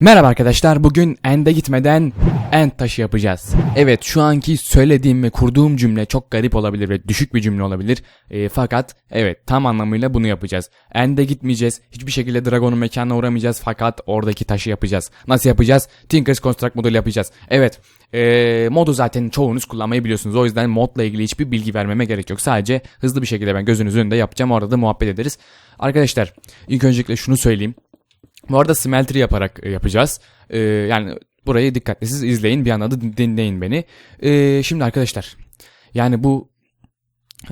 Merhaba arkadaşlar bugün end'e gitmeden end taşı yapacağız. Evet şu anki söylediğim ve kurduğum cümle çok garip olabilir ve düşük bir cümle olabilir. E, fakat evet tam anlamıyla bunu yapacağız. End'e gitmeyeceğiz. Hiçbir şekilde Dragon'un mekanına uğramayacağız fakat oradaki taşı yapacağız. Nasıl yapacağız? Tinker's Construct moduyla yapacağız. Evet e, modu zaten çoğunuz kullanmayı biliyorsunuz. O yüzden modla ilgili hiçbir bilgi vermeme gerek yok. Sadece hızlı bir şekilde ben gözünüzün önünde yapacağım. Orada da muhabbet ederiz. Arkadaşlar ilk öncelikle şunu söyleyeyim. Bu arada smeltery yaparak e, yapacağız. Ee, yani burayı dikkatli siz izleyin bir anda da din- dinleyin beni. Ee, şimdi arkadaşlar yani bu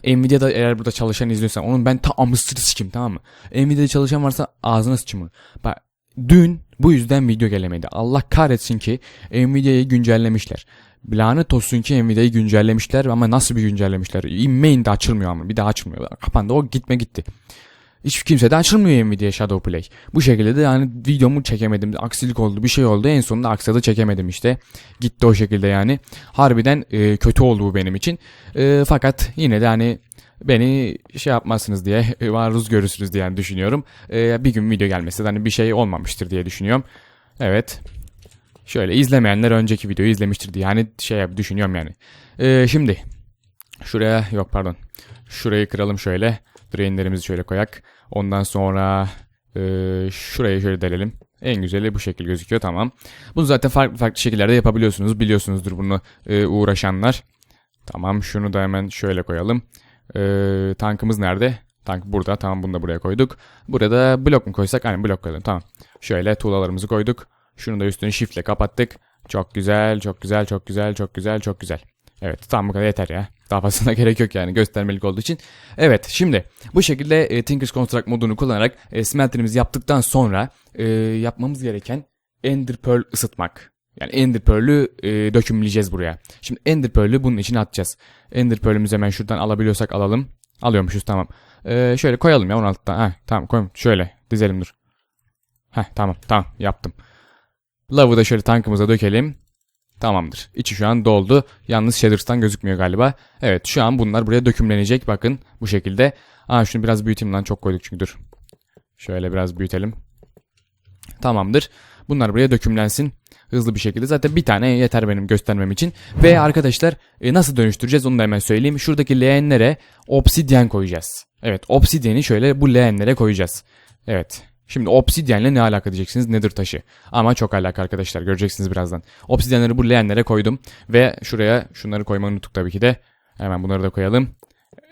Nvidia'da eğer burada çalışan izliyorsan onun ben tam amısını sıçayım tamam mı? Nvidia'da çalışan varsa ağzına sıçayım onu. Bak dün bu yüzden video gelemedi. Allah kahretsin ki Nvidia'yı güncellemişler. Lanet olsun ki Nvidia'yı güncellemişler ama nasıl bir güncellemişler? Main de açılmıyor ama bir daha açılmıyor. Kapandı o gitme gitti. Hiç kimse de açılmıyor Nvidia Shadow Play. Bu şekilde de yani videomu çekemedim. Aksilik oldu bir şey oldu. En sonunda aksadı çekemedim işte. Gitti o şekilde yani. Harbiden e, kötü oldu bu benim için. E, fakat yine de hani beni şey yapmazsınız diye e, maruz görürsünüz diye düşünüyorum. E, bir gün video gelmesi de hani bir şey olmamıştır diye düşünüyorum. Evet. Şöyle izlemeyenler önceki videoyu izlemiştir diye hani şey düşünüyorum yani. E, şimdi şuraya yok pardon. Şurayı kıralım şöyle. Drainlerimizi şöyle koyak. Ondan sonra e, şuraya şöyle delelim. En güzeli bu şekil gözüküyor tamam. Bunu zaten farklı farklı şekillerde yapabiliyorsunuz. Biliyorsunuzdur bunu e, uğraşanlar. Tamam şunu da hemen şöyle koyalım. E, tankımız nerede? Tank burada. Tamam bunu da buraya koyduk. Burada blok mu koysak? Aynen blok koyalım. Tamam. Şöyle tuğlalarımızı koyduk. Şunu da üstünü shiftle kapattık. Çok güzel, çok güzel, çok güzel, çok güzel, çok güzel. Evet tam bu kadar yeter ya. Daha fazlasına gerek yok yani göstermelik olduğu için. Evet şimdi bu şekilde e, Tinker's Construct modunu kullanarak e, smelterimizi yaptıktan sonra e, yapmamız gereken Ender Pearl ısıtmak. Yani Ender Pearl'ü e, dökümleyeceğiz buraya. Şimdi Ender Pearl'ü bunun için atacağız. Ender Pearl'ümüzü hemen şuradan alabiliyorsak alalım. Alıyormuşuz tamam. E, şöyle koyalım ya 16'dan. Heh, tamam koyalım. Şöyle dizelim dur. Heh tamam tamam yaptım. Love'ı da şöyle tankımıza dökelim. Tamamdır. İçi şu an doldu. Yalnız Shaders'tan gözükmüyor galiba. Evet şu an bunlar buraya dökümlenecek. Bakın bu şekilde. Aa şunu biraz büyüteyim lan çok koyduk çünkü dur. Şöyle biraz büyütelim. Tamamdır. Bunlar buraya dökümlensin. Hızlı bir şekilde. Zaten bir tane yeter benim göstermem için. Ve arkadaşlar e, nasıl dönüştüreceğiz onu da hemen söyleyeyim. Şuradaki leğenlere obsidyen koyacağız. Evet obsidyeni şöyle bu leğenlere koyacağız. Evet. Şimdi obsidyenle ne alaka diyeceksiniz? Nedir taşı? Ama çok alaka arkadaşlar. Göreceksiniz birazdan. Obsidyenleri bu leğenlere koydum. Ve şuraya şunları koymayı unuttuk tabii ki de. Hemen bunları da koyalım.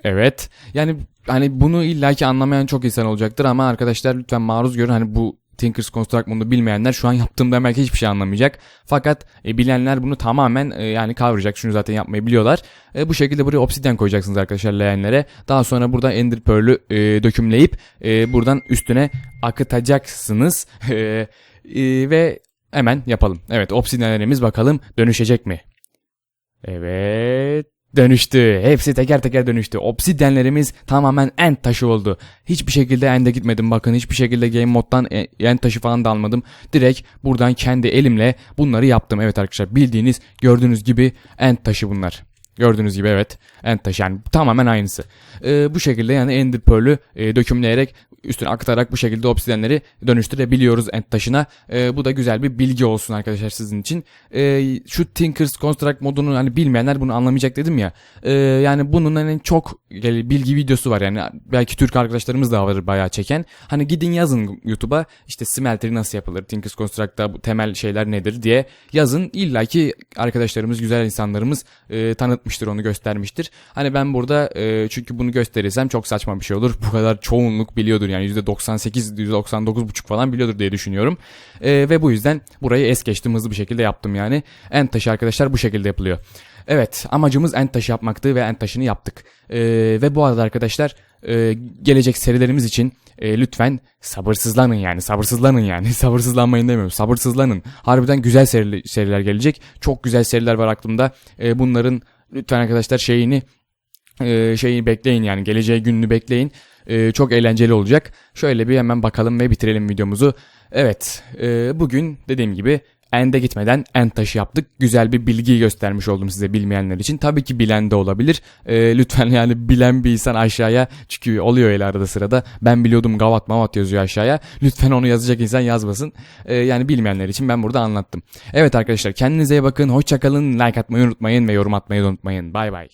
Evet. Yani hani bunu illaki anlamayan çok insan olacaktır ama arkadaşlar lütfen maruz görün. Hani bu Tinker's Construct modunu bilmeyenler şu an yaptığımda belki hiçbir şey anlamayacak. Fakat e, bilenler bunu tamamen e, yani kavrayacak. Şunu zaten yapmayı biliyorlar. E, bu şekilde buraya obsidyen koyacaksınız arkadaşlar leğenlere. Daha sonra burada Ender Pearl'ü e, dökümleyip e, buradan üstüne akıtacaksınız. E, e, ve hemen yapalım. Evet obsidyenlerimiz bakalım dönüşecek mi? Evet. Dönüştü. Hepsi teker teker dönüştü. Obsidyenlerimiz tamamen end taşı oldu. Hiçbir şekilde end'e gitmedim bakın. Hiçbir şekilde game moddan e- end taşı falan da almadım. Direkt buradan kendi elimle bunları yaptım. Evet arkadaşlar bildiğiniz gördüğünüz gibi end taşı bunlar. Gördüğünüz gibi evet end taşı yani tamamen aynısı. Ee, bu şekilde yani Ender Pearl'ü e, dökümleyerek üstüne aktarak bu şekilde obsidyenleri dönüştürebiliyoruz end taşına. Ee, bu da güzel bir bilgi olsun arkadaşlar sizin için. Ee, şu Tinker's Construct modunu hani bilmeyenler bunu anlamayacak dedim ya. Ee, yani bunun hani çok bilgi videosu var yani belki Türk arkadaşlarımız da var bayağı çeken. Hani gidin yazın YouTube'a işte smeltery nasıl yapılır, Tinker's Construct'ta bu temel şeyler nedir diye yazın. İlla ki arkadaşlarımız, güzel insanlarımız e, tanıtmıştır onu göstermiştir. Hani ben burada e, çünkü bunu gösterirsem çok saçma bir şey olur. Bu kadar çoğunluk biliyordur yani %98, %99,5 falan biliyordur diye düşünüyorum. E, ve bu yüzden burayı es geçtim hızlı bir şekilde yaptım yani. En taşı arkadaşlar bu şekilde yapılıyor. Evet amacımız end taşı yapmaktı ve end taşını yaptık. E, ve bu arada arkadaşlar e, gelecek serilerimiz için e, lütfen sabırsızlanın yani sabırsızlanın yani sabırsızlanmayın demiyorum sabırsızlanın. Harbiden güzel seri, seriler gelecek. Çok güzel seriler var aklımda. E, bunların lütfen arkadaşlar şeyini e, şeyi bekleyin yani geleceği gününü bekleyin. E, çok eğlenceli olacak. Şöyle bir hemen bakalım ve bitirelim videomuzu. Evet e, bugün dediğim gibi end'e gitmeden end taşı yaptık. Güzel bir bilgiyi göstermiş oldum size bilmeyenler için. Tabii ki bilen de olabilir. Ee, lütfen yani bilen bir insan aşağıya çünkü oluyor öyle arada sırada. Ben biliyordum gavat mavat yazıyor aşağıya. Lütfen onu yazacak insan yazmasın. Ee, yani bilmeyenler için ben burada anlattım. Evet arkadaşlar kendinize iyi bakın. Hoşçakalın. Like atmayı unutmayın ve yorum atmayı unutmayın. Bay bay.